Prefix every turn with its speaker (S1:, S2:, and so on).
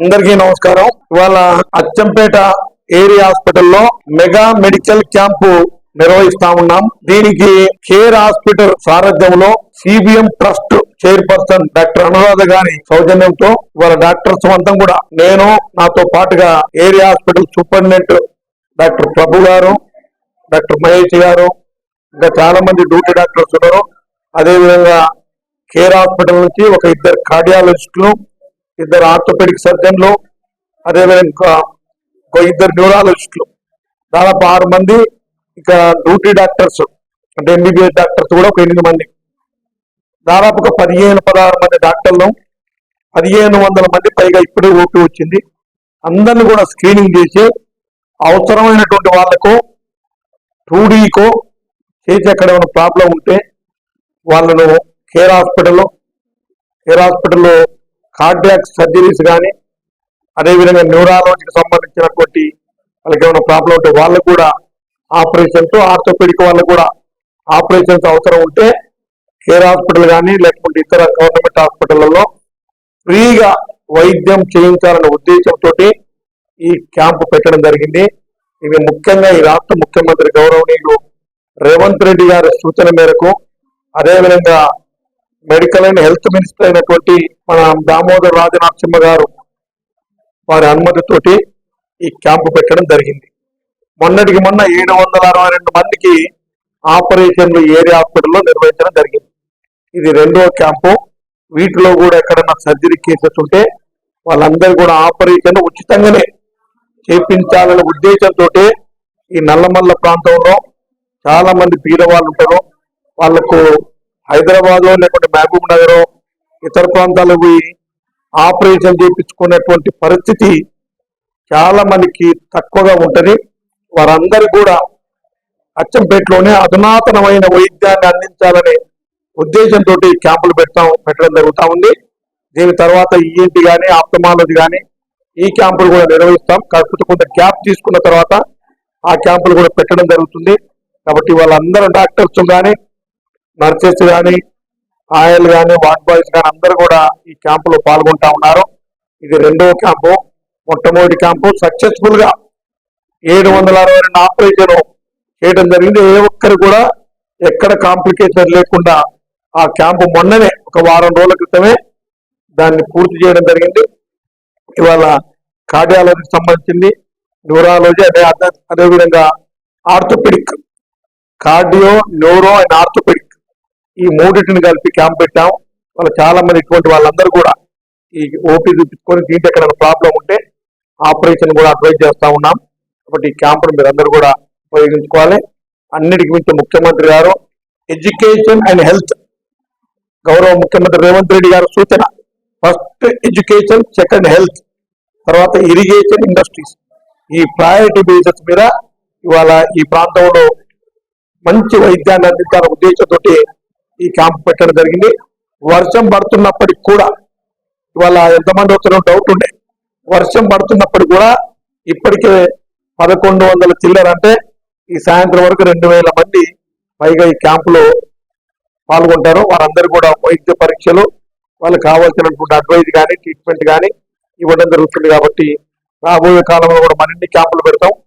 S1: అందరికీ నమస్కారం. ఇవాళ అచ్చంపేట ఏరియా హాస్పిటల్లో మెగా మెడికల్ క్యాంపు నిర్వహిస్తా ఉన్నాం. దీనికి కేర్ హాస్పిటల్ సారథ్యంలో CBM trust chairperson doctor Anuradha గారి సౌజన్యంతో ఇవాళ డాక్టర్స్ అంతా కూడా నేను నాతో పాటుగా area hospital superintendent doctor Prabhu garu doctor Mahesh గారు ఇంకా చాలా మంది డ్యూటీ డాక్టర్స్ ఉన్నారు. అదేవిధంగా కేర్ హాస్పిటల్ నుంచి ఒక ఇద్దరు కార్డియాలజిస్టులు ఇద్దరు ఆర్థోపెడిక్ సర్జన్లు అదేవిధంగా ఇంకా ఒక ఇద్దరు న్యూరాలజిస్టులు. దాదాపు ఆరు మంది ఇక డ్యూటీ డాక్టర్స్ అంటే ఎంబీబీఎస్ డాక్టర్స్ కూడా ఒక ఎనిమిది మంది. దాదాపుగా పదిహేను పదహారు మంది డాక్టర్లు పదిహేను వందల మంది పైగా ఇప్పుడే ఓపీ వచ్చింది. అందరిని కూడా స్క్రీనింగ్ చేసి అవసరమైనటువంటి వాళ్ళకు టూడీకో చేసి ఎక్కడ ఏమైనా ప్రాబ్లం ఉంటే వాళ్ళను కేర్ హాస్పిటల్లో కేర్ హాస్పిటల్లో కార్డియాక్ సర్జరీస్ కానీ అదేవిధంగా న్యూరాలజీకి సంబంధించినటువంటి వాళ్ళకి ఏమైనా ప్రాబ్లం ఉంటే వాళ్ళకు కూడా ఆపరేషన్తో ఆర్థోపెడిక్ వాళ్ళకు కూడా ఆపరేషన్స్ అవసరం ఉంటే కేర్ హాస్పిటల్ కానీ లేకపోతే ఇతర గవర్నమెంట్ హాస్పిటళ్ళలో ఫ్రీగా వైద్యం చేయించాలనే ఉద్దేశంతో ఈ క్యాంపు పెట్టడం జరిగింది. ఇది ముఖ్యంగా ఈ రాష్ట్ర ముఖ్యమంత్రి గౌరవనీయులు రేవంత్ రెడ్డి గారి సూచన మేరకు అదేవిధంగా మెడికల్ అండ్ హెల్త్ మినిస్టర్ అయినటువంటి మన దామోదర్ రాజనాథసింహ గారు వారి అనుమతితోటి ఈ క్యాంపు పెట్టడం జరిగింది. మొన్నటికి మొన్న ఏడు వందల అరవై రెండు మందికి ఆపరేషన్లు ఏరియా హాస్పిటల్లో నిర్వహించడం జరిగింది. ఇది రెండో క్యాంపు. వీటిలో కూడా ఎక్కడన్నా సర్జరీ కేసెస్ ఉంటే వాళ్ళందరూ కూడా ఆపరేషన్ ఉచితంగానే చేపించాలనే ఉద్దేశంతో ఈ నల్లమల్ల ప్రాంతంలో చాలా మంది పేదవాళ్ళు ఉంటారు. వాళ్ళకు హైదరాబాద్ లేకుంటే మహబూబ్ నగర్ ఇతర ప్రాంతాలకు పోయి ఆపరేషన్ చేయించుకునేటువంటి పరిస్థితి చాలా మందికి తక్కువగా ఉంటుంది. వారందరూ కూడా అచ్చంపేటలోనే అధునాతనమైన వైద్యాన్ని అందించాలనే ఉద్దేశంతో క్యాంపులు పెడతాం పెట్టడం జరుగుతూ ఉంది. దీని తర్వాత ఈఎన్టీ కానీ ఆప్తమాలజీ కానీ ఈ క్యాంపులు కూడా నిర్వహిస్తాం. కాకపోతే కొంత గ్యాప్ తీసుకున్న తర్వాత ఆ క్యాంపులు కూడా పెట్టడం జరుగుతుంది. కాబట్టి వాళ్ళందరూ డాక్టర్స్ కానీ నర్సెస్ కానీ ఆయల్ కానీ వార్డ్ బాయ్స్ కానీ అందరూ కూడా ఈ క్యాంపులో పాల్గొంటా ఉన్నారు. ఇది రెండవ క్యాంపు మొట్టమొదటి క్యాంపు. సక్సెస్ఫుల్గా ఏడు వందల అరవై రెండు ఆపరేషన్ చేయడం జరిగింది. ఏ ఒక్కరు కూడా ఎక్కడ కాంప్లికేషన్ లేకుండా ఆ క్యాంపు మొన్ననే ఒక వారం రోజుల క్రితమే దాన్ని పూర్తి చేయడం జరిగింది. ఇవాళ కార్డియాలజీకి సంబంధించింది న్యూరాలజీ అదే అదే- అదేవిధంగా orthopaedic cardio neuro and orthopaedic ఈ మూడింటిని కలిపి క్యాంప్ పెట్టాం వాళ్ళు చాలా మంది ఇటువంటి వాళ్ళందరూ కూడా ఈ ఓపీ చూపించుకొని దీంట్లో ఎక్కడైనా ప్రాబ్లం ఉంటే ఆపరేషన్ కూడా అడ్వైజ్ చేస్తా ఉన్నాం. కాబట్టి ఈ క్యాంపును మీరు అందరూ కూడా ఉపయోగించుకోవాలి. అన్నిటికీ మించి ముఖ్యమంత్రి గారు ఎడ్యుకేషన్ అండ్ హెల్త్ గౌరవ ముఖ్యమంత్రి రేవంత్ రెడ్డి గారి సూచన. ఫస్ట్ ఎడ్యుకేషన్ సెకండ్ హెల్త్ తర్వాత ఇరిగేషన్ ఇండస్ట్రీస్. ఈ ప్రయారిటీ బేసిస్ మీద ఇవాళ ఈ ప్రాంతంలో మంచి వైద్యాన్ని అందించాలనే ఉద్దేశంతో ఈ క్యాంప్ పెట్టడం జరిగింది. వర్షం పడుతున్నప్పటికి కూడా ఇవాళ ఎంతమంది వస్తారో డౌట్ ఉండే. వర్షం పడుతున్నప్పటికి కూడా ఇప్పటికే పదకొండు వందల చిల్లర అంటే ఈ సాయంత్రం వరకు రెండు వేల మంది పైగా ఈ క్యాంపులో పాల్గొంటారు. వారందరూ కూడా వైద్య పరీక్షలు వాళ్ళకి కావాల్సినటువంటి అడ్వైజ్ కానీ ట్రీట్మెంట్ కానీ ఇవ్వడం జరుగుతుంది కాబట్టి రాబోయే కాలంలో కూడా మరిన్ని క్యాంపులు పెడతాం.